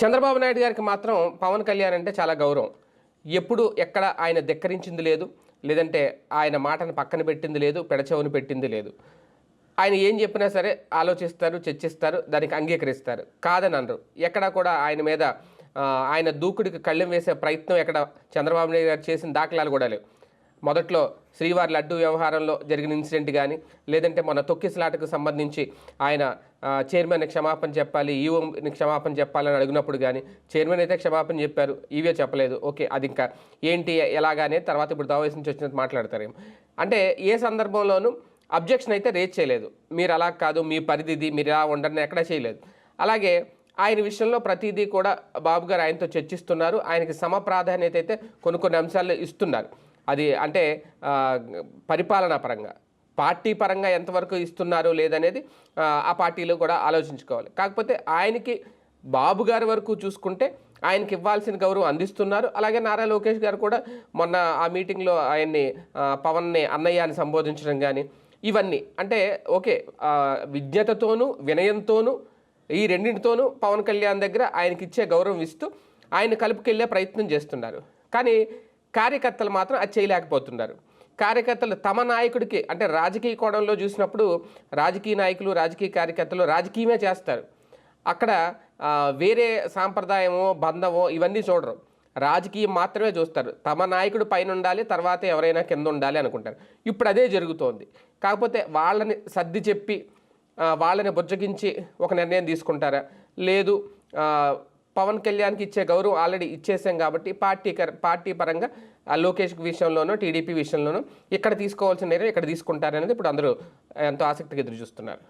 చంద్రబాబు నాయుడు గారికి మాత్రం పవన్ కళ్యాణ్ అంటే చాలా గౌరవం. ఎప్పుడు ఎక్కడ ఆయన ధిక్కరించింది లేదు లేదంటే ఆయన మాటను పక్కన పెట్టింది లేదు పెడచెవును పెట్టింది లేదు. ఆయన ఏం చెప్పినా సరే ఆలోచిస్తారు చర్చిస్తారు దానికి అంగీకరిస్తారు. కాదని అనరు ఎక్కడ కూడా ఆయన మీద ఆయన దూకుడికి కళ్ళెం వేసే ప్రయత్నం ఎక్కడ చంద్రబాబు నాయుడు గారు చేసిన దాఖలాలు కూడా లేవు. మొదట్లో శ్రీవారి లడ్డు వ్యవహారంలో జరిగిన ఇన్సిడెంట్ కానీ లేదంటే మన తొక్కిసలాటకు సంబంధించి ఆయన చైర్మన్ క్షమాపణ చెప్పాలి ఈవోని క్షమాపణ చెప్పాలని అడిగినప్పుడు కానీ చైర్మన్ అయితే క్షమాపణ చెప్పారు ఈవే చెప్పలేదు. ఓకే అది ఇంకా ఏంటి ఎలాగానే తర్వాత ఇప్పుడు దావేసి నుంచి వచ్చినట్టు మాట్లాడతారేమో అంటే ఏ సందర్భంలోనూ అబ్జెక్షన్ అయితే రేజ్ చేయలేదు. మీరు అలా కాదు మీ పరిధిది మీరు ఇలా ఉండరని ఎక్కడా చేయలేదు. అలాగే ఆయన విషయంలో ప్రతిదీ కూడా బాబు గారు ఆయనతో చర్చిస్తున్నారు. ఆయనకి సమ ప్రాధాన్యత అయితే కొన్ని కొన్ని అంశాలు ఇస్తున్నారు. అది అంటే పరిపాలనా పరంగా. పార్టీ పరంగా ఎంతవరకు ఇస్తున్నారు లేదనేది ఆ, పార్టీలో కూడా ఆలోచించుకోవాలి. కాకపోతే ఆయనకి బాబు గారి వరకు చూసుకుంటే ఆయనకి ఇవ్వాల్సిన గౌరవం అందిస్తున్నారు. అలాగే నారా లోకేష్ గారు కూడా మొన్న ఆ మీటింగ్లో ఆయన్ని పవన్ని అన్నయ్య అని సంబోధించడం కానీ ఇవన్నీ. అంటే ఓకే విజ్ఞతతోనూ వినయంతోనూ ఈ రెండింటితోనూ పవన్ కళ్యాణ్ దగ్గర ఆయనకి ఇచ్చే గౌరవం ఇస్తూ ఆయన కలుపుకెళ్ళే ప్రయత్నం చేస్తున్నారు. కానీ కార్యకర్తలు మాత్రం అది చేయలేకపోతున్నారు. కార్యకర్తలు తమ నాయకుడికి అంటే రాజకీయ కోణంలో చూసినప్పుడు రాజకీయ నాయకులు రాజకీయ కార్యకర్తలు రాజకీయమే చేస్తారు. అక్కడ వేరే సాంప్రదాయమో బంధమో ఇవన్నీ చూడరు. రాజకీయం మాత్రమే చూస్తారు. తమ నాయకుడు పైన ఉండాలి తర్వాత ఎవరైనా కింద ఉండాలి అనుకుంటారు. ఇప్పుడు అదే జరుగుతోంది. కాకపోతే వాళ్ళని సర్ది చెప్పి వాళ్ళని బుజ్జగించి ఒక నిర్ణయం తీసుకుంటారా? లేదు పవన్ కళ్యాణ్కి ఇచ్చే గౌరవం ఆల్రెడీ ఇచ్చేసాం కాబట్టి పార్టీ పార్టీ పరంగా ఆ లోకేష్ విషయంలోనూ టీడీపీ విషయంలోనూ ఇక్కడ తీసుకోవాల్సిన నిర్ణయం ఇక్కడ తీసుకుంటారనేది ఇప్పుడు అందరూ ఎంతో ఆసక్తిగా ఎదురు చూస్తున్నారు